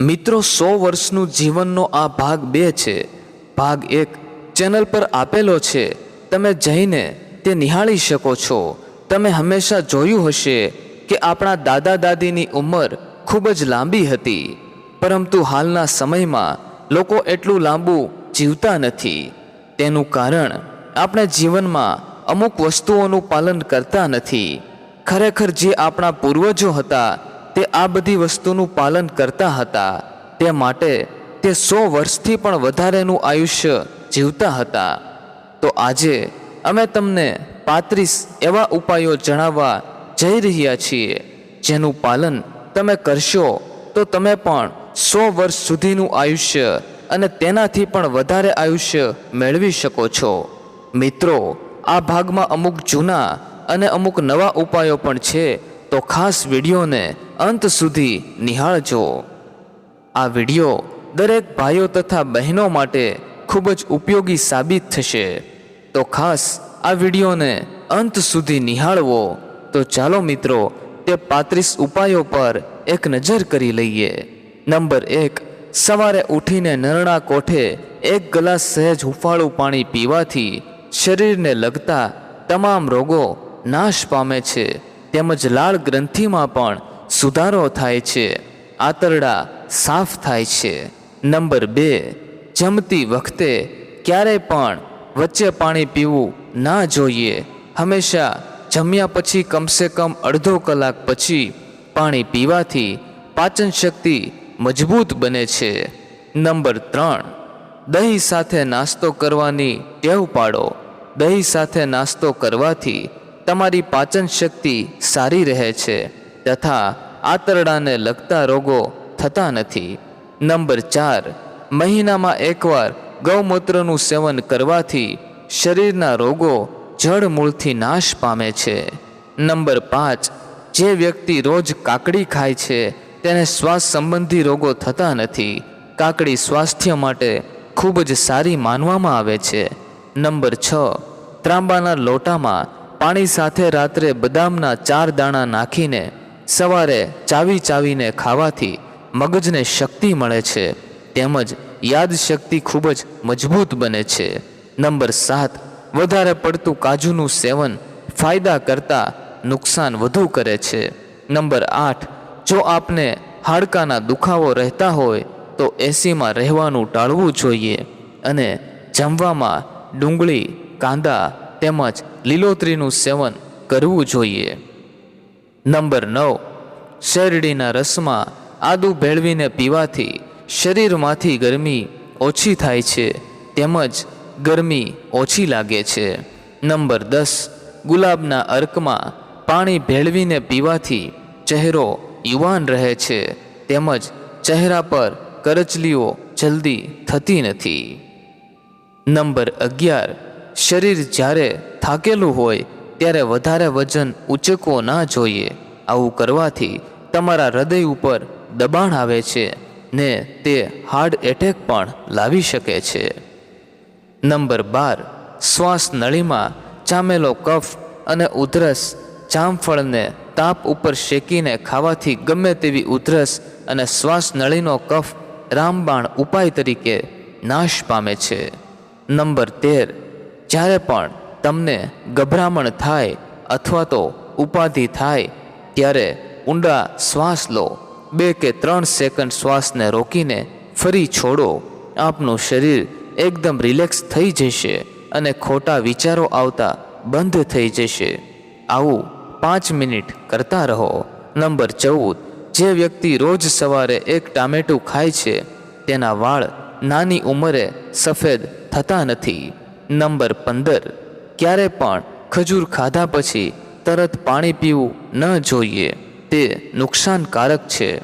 મિત્રો, સો વર્ષનું જીવનનો આ ભાગ બે છે. ભાગ એક ચેનલ પર આપેલો છે, તમે જઈને તે નિહાળી શકો છો. તમે હંમેશા જોયું હશે કે આપણા દાદા દાદીની ઉંમર ખૂબ જ લાંબી હતી, પરંતુ હાલના સમયમાં લોકો એટલું લાંબુ જીવતા નથી. તેનું કારણ, આપણે જીવનમાં અમુક વસ્તુઓનું પાલન કરતા નથી. ખરેખર જે આપણા પૂર્વજો હતા તે આ બધી વસ્તુનું પાલન કરતા હતા. તે માટે તે સો વર્ષથી પણ વધારેનું આયુષ્ય જીવતા હતા. તો આજે અમે તમને પાંત્રીસ એવા ઉપાયો જણાવવા જઈ રહ્યા છીએ, જેનું પાલન તમે કરશો તો તમે પણ સો વર્ષ સુધીનું આયુષ્ય અને તેનાથી પણ વધારે આયુષ્ય મેળવી શકો છો. મિત્રો, આ ભાગમાં અમુક જૂના અને અમુક નવા ઉપાયો પણ છે, તો ખાસ વિડીયોને અંત સુધી નિહાળજો. આ વીડિયો દરેક ભાઈઓ તથા બહેનો માટે ખૂબ જ ઉપયોગી સાબિત થશે. તો ખાસ આ વિડીયોને અંત સુધી નિહાળવો. તો ચાલો મિત્રો, તે પાંત્રીસ ઉપાયો પર એક નજર કરી લઈએ. નંબર એક, સવારે ઉઠીને નરણા કોઠે એક ગ્લાસ સહેજ હુંફાળું પાણી પીવાથી શરીરને લગતા તમામ રોગો નાશ પામે છે. તેમજ લાળ ગ્રંથિમાં પણ સુધારો થાય છે. આંતરડા સાફ થાય છે. નંબર બે, જમતી વખતે ક્યારેય પણ વચ્ચે પાણી પીવું ના જોઈએ. હંમેશા જમ્યા પછી કમસે કમ અડધો કલાક પછી પાણી પીવાથી પાચન શક્તિ મજબૂત બને છે. નંબર ત્રણ, દહીં સાથે નાસ્તો કરવાની ટેવ પાડો. દહીં સાથે નાસ્તો કરવાથી તમારી પાચન શક્તિ સારી રહે છે. તથા આંતરડાને લગતા રોગો થતા નથી. નંબર ચાર, મહિનામાં એકવાર ગૌમૂત્રનું સેવન કરવાથી શરીરના રોગો જળમૂળથી નાશ પામે છે. નંબર પાંચ, જે વ્યક્તિ રોજ કાકડી ખાય છે, તેને શ્વાસ સંબંધી રોગો થતા નથી. કાકડી સ્વાસ્થ્ય માટે ખૂબ જ સારી માનવામાં આવે છે. નંબર છ, ત્રાંબાના લોટામાં પાણી સાથે રાત્રે બદામના ચાર દાણા નાખીને સવારે ચાવી ચાવીને ખાવાથી મગજને શક્તિ મળે છે, તેમજ યાદશક્તિ ખૂબ જ મજબૂત બને છે. નંબર સાત, વધારે પડતું કાજુનું સેવન ફાયદા કરતાં નુકસાન વધુ કરે છે. નંબર આઠ, જો આપને હાડકાના દુખાવો રહેતા હોય, તો એસીમાં રહેવાનું ટાળવું જોઈએ અને જમવામાં ડુંગળી, કાંદા તેમજ લીલોતરીનું સેવન કરવું જોઈએ. નંબર નવ, શેરડીના રસમાં આદુ ભેળવીને પીવાથી શરીરમાંથી ગરમી ઓછી થાય છે, તેમજ ગરમી ઓછી લાગે છે. નંબર દસ, ગુલાબના અર્કમાં પાણી ભેળવીને પીવાથી ચહેરો યુવાન રહે છે, તેમજ ચહેરા પર કરચલીઓ જલ્દી થતી નથી. નંબર અગિયાર, શરીર જ્યારે થાકેલું હોય ત્યારે વધારે વજન ઉચકવો ના જોઈએ. આવું કરવાથી તમારા હૃદય ઉપર દબાણ આવે છે ને તે હાર્ટ એટેક પણ લાવી શકે છે. નંબર બાર, શ્વાસ નળીમાં ચામેલો કફ અને ઉધરસ જામફળને તાપ ઉપર શેકીને ખાવાથી ગમે તેવી ઉધરસ અને શ્વાસ નળીનો કફ રામબાણ ઉપાય તરીકે નાશ પામે છે. નંબર તેર, જ્યારે પણ તમને ગભરામણ થાય અથવા તો ઉપાધિ થાય, ત્યારે ઊંડા શ્વાસ લો. બે કે ત્રણ સેકન્ડ શ્વાસને રોકીને ફરી છોડો. આપનું શરીર એકદમ રિલેક્સ થઈ જશે અને ખોટા વિચારો આવતા બંધ થઈ જશે. આવું પાંચ મિનિટ કરતા રહો. નંબર ચૌદ. જે વ્યક્તિ રોજ સવારે એક ટામેટું ખાય છે, તેના વાળ નાની ઉંમરે સફેદ થતા નથી. નંબર પંદર. ક્યારે પણ ખજૂર ખાધા પછી તરત પાણી પીવું ન જોઈએ. તે નુકસાનકારક છે.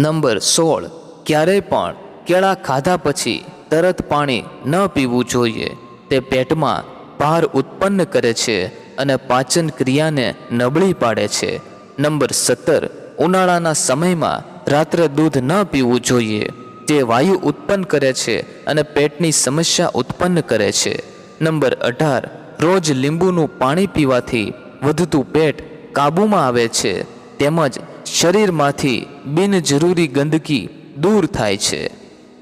નંબર સોળ. ક્યારેય પણ કેળા ખાધા પછી તરત પાણી ન પીવું જોઈએ. તે પેટમાં ભાર ઉત્પન્ન કરે છે અને પાચન ક્રિયાને નબળી પાડે છે. નંબર સત્તર. ઉનાળાના સમયમાં રાત્રે દૂધ ન પીવું જોઈએ. તે વાયુ ઉત્પન્ન કરે છે અને પેટની સમસ્યા ઉત્પન્ન કરે છે. નંબર અઢાર. રોજ લીંબુનું પાણી પીવાથી વધતું પેટ કાબૂમાં આવે છે, તેમજ શરીરમાંથી બિનજરૂરી ગંદકી દૂર થાય છે.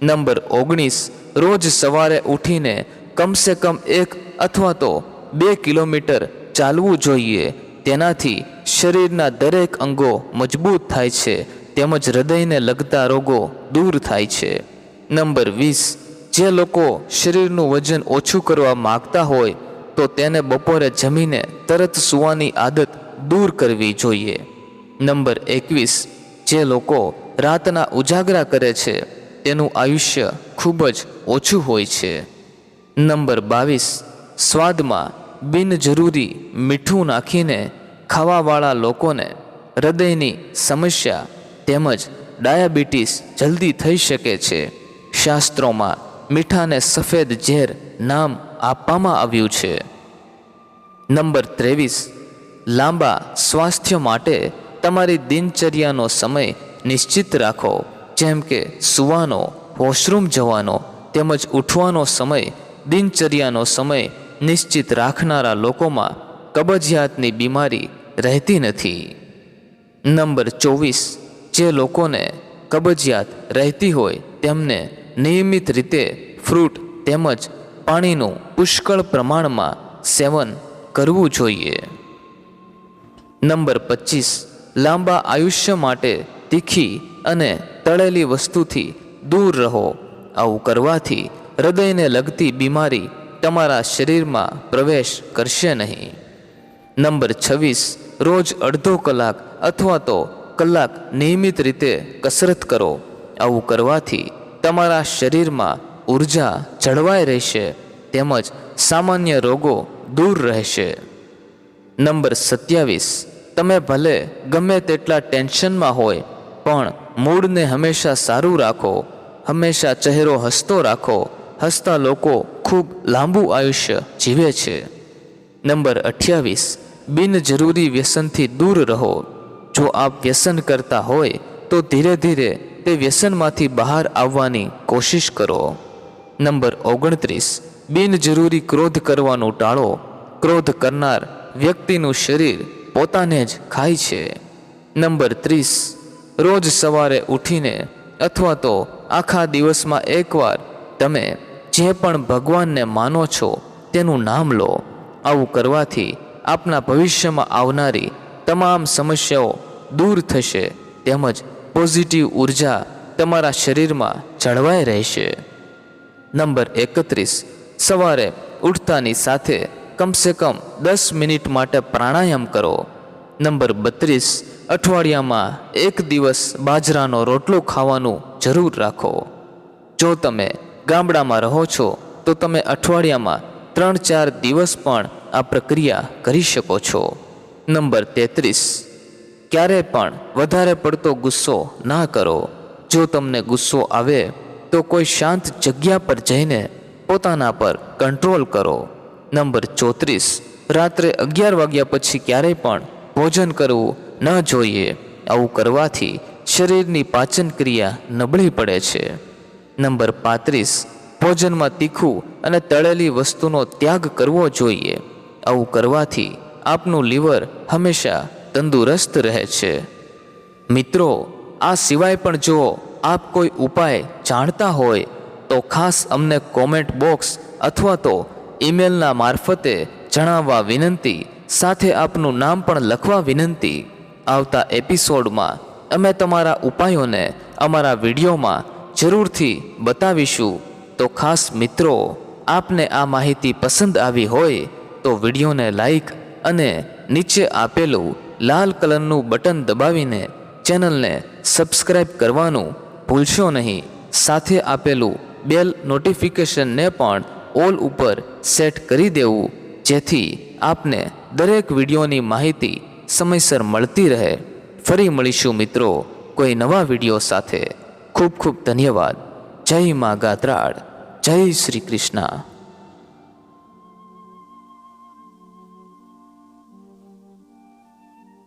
નંબર ઓગણીસ, રોજ સવારે ઉઠીને કમસે કમ એક અથવા તો બે કિલોમીટર ચાલવું જોઈએ. તેનાથી શરીરના દરેક અંગો મજબૂત થાય છે, તેમજ હૃદયને લગતા રોગો દૂર થાય છે. નંબર વીસ, જે લોકો શરીરનું વજન ઓછું કરવા માગતા હોય તો તેને બપોરે જમીને તરત સૂવાની આદત દૂર કરવી જોઈએ. નંબર એકવીસ, જે લોકો રાતના ઉજાગરા કરે છે, તેનું આયુષ્ય ખૂબ જ ઓછું હોય છે. નંબર બાવીસ, સ્વાદમાં બિનજરૂરી મીઠું નાખીને ખાવાવાળા લોકોને હૃદયની સમસ્યા તેમજ ડાયાબિટીસ જલ્દી થઈ શકે છે. શાસ્ત્રોમાં મીઠાને સફેદ ઝેર નામ આપવામાં આવ્યું છે. નંબર ત્રેવીસ, લાંબા સ્વાસ્થ્ય માટે તમારી દિનચર્યાનો સમય નિશ્ચિત રાખો. જેમ કે સૂવાનો, વોશરૂમ જવાનો તેમજ ઉઠવાનો સમય, દિનચર્યાનો સમય નિશ્ચિત રાખનારા લોકોમાં કબજિયાતની બીમારી રહેતી નથી. નંબર ચોવીસ, જે લોકોને કબજિયાત રહેતી હોય તેમને નિયમિત રીતે ફ્રૂટ તેમજ પાણીનું પુષ્કળ પ્રમાણમાં સેવન કરવું જોઈએ. નંબર પચીસ, લાંબા આયુષ્ય માટે તીખી અને તળેલી વસ્તુથી દૂર રહો. આવું કરવાથી હૃદયને લગતી બીમારી તમારા શરીરમાં પ્રવેશ કરશે નહીં. નંબર છવ્વીસ, રોજ અડધો કલાક અથવા તો કલાક નિયમિત રીતે કસરત કરો. આવું કરવાથી તમારા શરીરમાં ઊર્જા જળવાઈ રહેશે, તેમજ સામાન્ય રોગો દૂર રહેશે. નંબર સત્યાવીસ, તમે ભલે ગમે તેટલા ટેન્શનમાં હોય, પણ મૂડને હંમેશા સારું રાખો, હંમેશા ચહેરો હસતો રાખો, હસતા લોકો ખૂબ લાંબુ આયુષ્ય જીવે છે. નંબર અઠ્યાવીસ, બિનજરૂરી વ્યસનથી દૂર રહો. જો આપ વ્યસન કરતા હોય, તો ધીરે ધીરે તે વ્યસનમાંથી બહાર આવવાની કોશિશ કરો. નંબર ઓગણત્રીસ. બિનજરૂરી ક્રોધ કરવાનો ટાળો. ક્રોધ કરનાર વ્યક્તિનું શરીર પોતાને જ ખાય છે. નંબર ત્રીસ. રોજ સવારે ઉઠીને અથવા તો આખા દિવસમાં એકવાર તમે જે પણ ભગવાનને માનો છો તેનું નામ લો. આવું કરવાથી આપના ભવિષ્યમાં આવનારી તમામ સમસ્યાઓ દૂર થશે. તેમજ પોઝિટિવ ઊર્જા તમારા શરીરમાં જળવાઈ રહેશે. નંબર એકત્રીસ. સવારે ઉઠતાની સાથે કમસે કમ દસ મિનિટ માટે પ્રાણાયામ કરો. નંબર બત્રીસ. અઠવાડિયામાં એક દિવસ બાજરાનો રોટલો ખાવાનું જરૂર રાખો. જો તમે ગામડામાં રહો છો, તો તમે અઠવાડિયામાં ત્રણ ચાર દિવસ પણ આ પ્રક્રિયા કરી શકો છો. નંબર તેત્રીસ. ક્યારે પણ વધારે પડતો ગુસ્સો ના કરો. જો તમને ગુસ્સો આવે તો કોઈ શાંત જગ્યા પર જઈને પોતાના પર કંટ્રોલ કરો. નંબર ચોત્રીસ, રાત્રે અગિયાર વાગ્યા પછી ક્યારેય પણ ભોજન કરવું ન જોઈએ. આવું કરવાથી શરીરની પાચન ક્રિયા નબળી પડે છે. નંબર પાંત્રીસ, ભોજનમાં તીખું અને તળેલી વસ્તુનો ત્યાગ કરવો જોઈએ. આવું કરવાથી આપનું લીવર હંમેશા તંદુરસ્ત રહે છે. મિત્રો, આ સિવાય પણ જો આપ કોઈ ઉપાય જાણતા હોય તો ખાસ અમને કોમેન્ટ બોક્સ અથવા તો ઈમેલના મારફતે જણાવવા વિનંતી, સાથે આપનું નામ પણ લખવા વિનંતી. આવતા એપિસોડમાં અમે તમારા ઉપાયોને અમારા વિડીયોમાં જરૂરથી બતાવીશું. તો ખાસ મિત્રો, આપને આ માહિતી પસંદ આવી હોય તો વિડીયોને લાઈક અને નીચે આપેલું લાલ કલરનું બટન દબાવીને ચેનલને સબસ્ક્રાઈબ કરવાનું ભૂલશો નહીં. સાથે આપેલું બેલ નોટિફિકેશનને પણ ઓલ ઉપર સેટ કરી દેવું, જેથી આપને દરેક વિડીયોની માહિતી સમયસર મળતી રહે. ફરી મળીશું મિત્રો કોઈ નવા વીડિયો સાથે. ખૂબ ખૂબ ધન્યવાદ. જય મા ગાત્રાળ. જય શ્રી કૃષ્ણ.